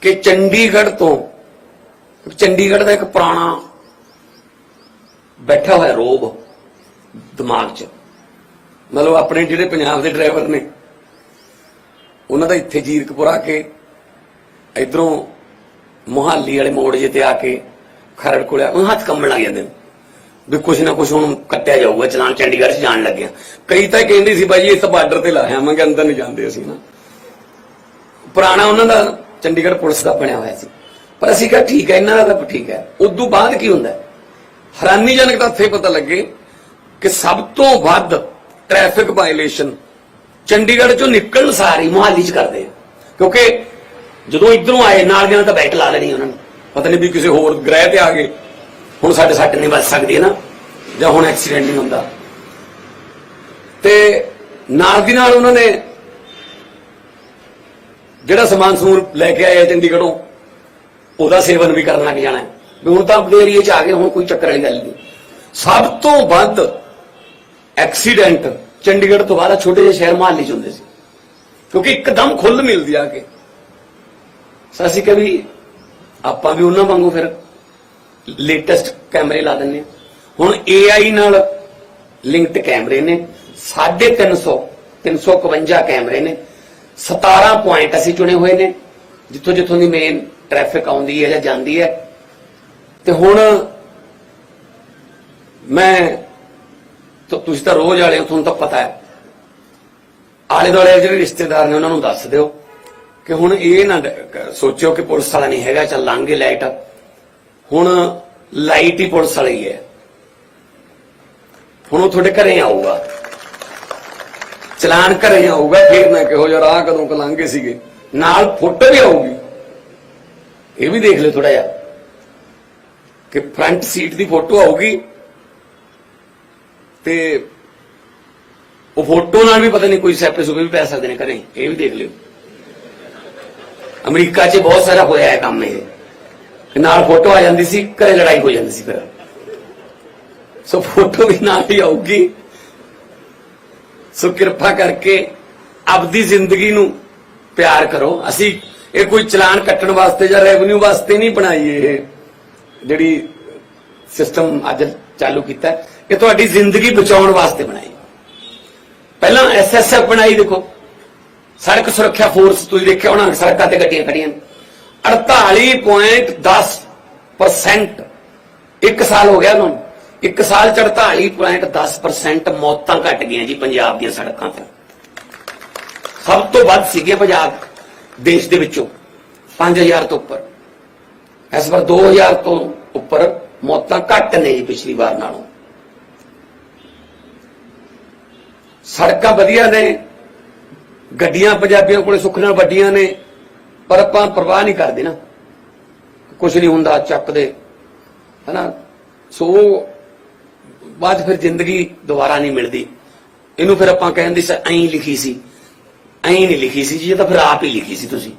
ਕਿ ਚੰਡੀਗੜ੍ਹ ਤੋਂ ਚੰਡੀਗੜ੍ਹ ਦਾ ਇੱਕ ਪੁਰਾਣਾ ਬੈਠਾ ਹੋਇਆ ਰੋਬ ਦਿਮਾਗ 'ਚ। ਮਤਲਬ ਆਪਣੇ ਜਿਹੜੇ ਪੰਜਾਬ ਦੇ ਡਰਾਈਵਰ ਨੇ, ਉਹਨਾਂ ਦਾ ਇੱਥੇ ਜੀਰਕਪੁਰ ਆ ਕੇ, ਇਧਰੋਂ ਮੁਹਾਲੀ ਵਾਲੇ ਮੋੜ ਜੇ ਤੇ ਆ ਕੇ ਖਰੜ ਕੋਲੇ ਆ- ਉਹ ਹੱਥ ਕੰਬਣ ਲੱਗ ਜਾਂਦੇ ਨੇ। ਵੀ ਕੁਛ ਨਾ ਕੁਛ ਹੁਣ ਕੱਟਿਆ ਜਾਊਗਾ, ਚਲਾਨ ਚੰਡੀਗੜ੍ਹ 'ਚ ਜਾਣ ਲੱਗਿਆ। ਕਈ ਤਾਂ ਕਹਿੰਦੇ ਸੀ ਬਾਜੀ ਇਸ ਬਾਰਡਰ ਤੇ ਲਾਇਆ ਮੈਂ ਕਿ ਅੰਦਰ ਨਹੀਂ ਜਾਂਦੇ ਅਸੀਂ ਨਾ। ਪੁਰਾਣਾ ਉਹਨਾਂ ਦਾ ਚੰਡੀਗੜ੍ਹ ਪੁਲਿਸ ਦਾ ਬਣਿਆ ਹੋਇਆ ਸੀ। ਪਰ ਅਸੀਂ ਕਿਹਾ, ਠੀਕ ਹੈ, ਇਹਨਾਂ ਦਾ ਤਾਂ ਠੀਕ ਹੈ। ਉਦੋਂ ਬਾਅਦ ਕੀ ਹੁੰਦਾ? ਹੈਰਾਨੀਜਨਕ ਤਾਂ ਇੱਥੇ ਪਤਾ ਲੱਗੇ ਕਿ ਸਭ ਤੋਂ ਵੱਧ ਟ੍ਰੈਫਿਕ ਵਾਇਲੇਸ਼ਨ ਚੰਡੀਗੜ੍ਹ ਚੋਂ ਨਿਕਲਣ ਸਾਰੀ ਮੁਹਾਲੀ ਚ ਕਰਦੇ ਆ। ਕਿਉਂਕਿ ਜਦੋਂ ਇਧਰੋਂ ਆਏ, ਨਾਲ ਦੀਆਂ ਤਾਂ ਬੈਕ ਲਾ ਲੈਣੀ ਉਹਨਾਂ ਨੇ। ਪਤਾ ਨਹੀਂ ਵੀ ਕਿਸੇ ਹੋਰ ਗ੍ਰਹਿ ਤੇ ਆ ਗਏ। ਹੁਣ ਸਾਡੇ ਸੱਟ ਨਹੀਂ ਵੱਜ ਸਕਦੀ ਹੈ ਨਾ, ਜਾਂ ਹੁਣ ਐਕਸੀਡੈਂਟ ਨਹੀਂ ਹੁੰਦਾ। ਤੇ ਨਾਲ ਦੀ ਨਾਲ ਉਹਨਾਂ ਨੇ ਜਿਹੜਾ ਸਮਾਨ ਸਮੂਨ ਲੈ ਕੇ ਆਏ ਆ ਚੰਡੀਗੜ੍ਹੋਂ, ਉਹਦਾ ਸੇਵਨ ਵੀ ਕਰਨ ਲੱਗ ਜਾਣਾ ਵੀ ਹੁਣ ਤਾਂ ਆਪਣੇ ਏਰੀਏ 'ਚ ਆ ਗਏ ਹੁਣ ਕੋਈ ਚੱਕਰ ਵਾਲੀ ਗੱਲ ਨਹੀਂ। ਸਭ ਤੋਂ ਵੱਧ ਐਕਸੀਡੈਂਟ ਚੰਡੀਗੜ੍ਹ ਤੋਂ ਬਾਅਦ ਛੋਟੇ ਜਿਹੇ ਸ਼ਹਿਰ ਮਹਾਲੀ 'ਚ ਹੁੰਦੇ ਸੀ। ਕਿਉਂਕਿ ਇੱਕਦਮ ਖੁੱਲ ਮਿਲਦੀ ਆ ਕੇ। ਸੋ ਅਸੀਂ ਕਵੀ ਆਪਾਂ ਵੀ ਉਹਨਾਂ ਵਾਂਗੂ ਫਿਰ ਲੇਟੈਸਟ ਕੈਮਰੇ ਲਾ ਦਿੰਨੇ ਹਾਂ। ਹੁਣ AI ਨਾਲ ਲਿੰਕਡ ਕੈਮਰੇ ਨੇ 350 351 ਕੈਮਰੇ ਨੇ। 17 ਪੁਆਇੰਟ ਅਸੀਂ ਚੁਣੇ ਹੋਏ ਨੇ, ਜਿੱਥੋਂ ਜਿੱਥੋਂ ਦੀ ਮੇਨ ਟ੍ਰੈਫਿਕ ਆਉਂਦੀ ਹੈ ਜਾਂ ਜਾਂਦੀ ਹੈ। ਤੇ ਹੁਣ ਮੈਂ ਤੁਸੀਂ ਤਾਂ ਰੋਜ਼ ਵਾਲੇ ਹੋ, ਤੁਹਾਨੂੰ ਤਾਂ ਪਤਾ ਹੈ। ਆਲੇ ਦੁਆਲੇ ਜਿਹੜੇ ਰਿਸ਼ਤੇਦਾਰ ਨੇ, ਉਹਨਾਂ ਨੂੰ ਦੱਸ ਦਿਓ ਕਿ ਹੁਣ ਇਹ ਨਾ ਸੋਚਿਓ ਕਿ ਪੁਲਿਸ ਵਾਲਾ ਨਹੀਂ ਹੈਗਾ, ਚੱਲ ਲਾਂਗੇ ਲਾਈਟ ਹੁਣ ਲਾਈਟ ਹੀ ਪੁਲਿਸ ਵਾਲੀ ਹੈ। ਹੁਣ ਉਹ ਤੁਹਾਡੇ ਘਰੇ ਆਊਗਾ। ਚਲਾਨ ਘਰੇ ਆਊਗਾ, ਫਿਰ ਨਾ ਕਿਹੋ ਜਿਹਾ ਰਾਹ ਕਦੋਂ ਕਲਾਂਗੇ ਸੀਗੇ। ਨਾਲ ਫੋਟੋ ਵੀ ਆਊਗੀ। ਇਹ ਵੀ ਦੇਖ ਲਿਓ ਥੋੜਾ ਜਿਹਾ ਕਿ ਫਰੰਟ ਸੀਟ ਦੀ ਫੋਟੋ ਆਊਗੀ ਤੇ ਉਹ ਫੋਟੋ ਨਾਲ ਵੀ ਪਤਾ ਨਹੀਂ ਕੋਈ ਸੈਪੇ ਸੁਪੇ ਵੀ ਪੈ ਸਕਦੇ ਨੇ ਘਰੇ। ਇਹ ਵੀ ਦੇਖ ਲਿਓ। ਅਮਰੀਕਾ 'ਚ ਬਹੁਤ ਸਾਰਾ ਹੋਇਆ ਹੈ ਕੰਮ ਇਹ। ਕਿ ਨਾਲ ਫੋਟੋ ਆ ਜਾਂਦੀ ਸੀ, ਘਰੇ ਲੜਾਈ ਹੋ ਜਾਂਦੀ ਸੀ ਫਿਰ। ਸੋ ਫੋਟੋ ਵੀ ਨਾਲ ਹੀ ਆਊਗੀ। ਸੋ ਕਿਰਪਾ ਕਰਕੇ ਆਪਦੀ ਜ਼ਿੰਦਗੀ ਨੂੰ ਪਿਆਰ ਕਰੋ। ਅਸੀਂ ਇਹ ਕੋਈ ਚਲਾਨ ਕੱਟਣ ਵਾਸਤੇ ਜਾਂ ਰੈਵਨਿਊ ਵਾਸਤੇ ਨਹੀਂ ਬਣਾਈ ਇਹ ਜਿਹੜੀ ਸਿਸਟਮ ਅੱਜ ਚਾਲੂ ਕੀਤਾ ਇਹ ਤੁਹਾਡੀ ਜ਼ਿੰਦਗੀ ਬਚਾਉਣ ਵਾਸਤੇ ਬਣਾਈ। ਪਹਿਲਾਂ ਐਸਐਸਐਫ ਬਣਾਈ ਦੇਖੋ। ਸੜਕ ਸੁਰੱਖਿਆ ਫੋਰਸ ਤੁਸੀਂ ਦੇਖਿਆ ਹੋਣਾ, ਸੜਕਾਂ ਤੇ ਗੱਡੀਆਂ ਖੜੀਆਂ ਨੇ 48.10% ਇੱਕ ਸਾਲ ਹੋ ਗਿਆ ਉਹਨਾਂ ਨੂੰ। ਇੱਕ ਸਾਲ ਚ 48.10% ਮੌਤਾਂ ਘਟ ਗਈਆਂ ਜੀ ਪੰਜਾਬ ਦੀਆਂ ਸੜਕਾਂ ਤੋਂ। ਸਭ ਤੋਂ ਵੱਧ ਸੀਗੇ ਪੰਜਾਬ ਦੇਸ਼ ਦੇ ਵਿੱਚੋਂ 5000 ਤੋਂ ਉੱਪਰ। ਇਸ ਵਾਰ 2000 ਤੋਂ ਉੱਪਰ ਮੌਤਾਂ ਘੱਟ ਨੇ ਜੀ ਪਿਛਲੀ ਵਾਰ ਨਾਲੋਂ। ਸੜਕਾਂ ਵਧੀਆ ਨੇ, ਗੱਡੀਆਂ ਪੰਜਾਬੀਆਂ ਕੋਲੇ ਸੁੱਖ ਨਾਲ ਵੱਡੀਆਂ ਨੇ, ਪਰ ਆਪਾਂ ਪਰਵਾਹ ਨਹੀਂ ਕਰਦੇ ਨਾ। ਕੁਝ ਨਹੀਂ ਹੁੰਦਾ ਚੱਕਦੇ ਹਨਾ? ਸੋ ਬਾਅਦ ਫਿਰ ਜ਼ਿੰਦਗੀ ਦੁਬਾਰਾ ਨਹੀਂ ਮਿਲਦੀ। ਇਹਨੂੰ ਫਿਰ ਆਪਾਂ ਕਹਿੰਦੇ ਸੀ, ਐਂ ਲਿਖੀ ਸੀ। ਐਂ ਨਹੀਂ ਲਿਖੀ ਸੀ ਜੀ, ਇਹ ਤਾਂ ਫਿਰ ਆਪ ਹੀ ਲਿਖੀ ਸੀ ਤੁਸੀਂ।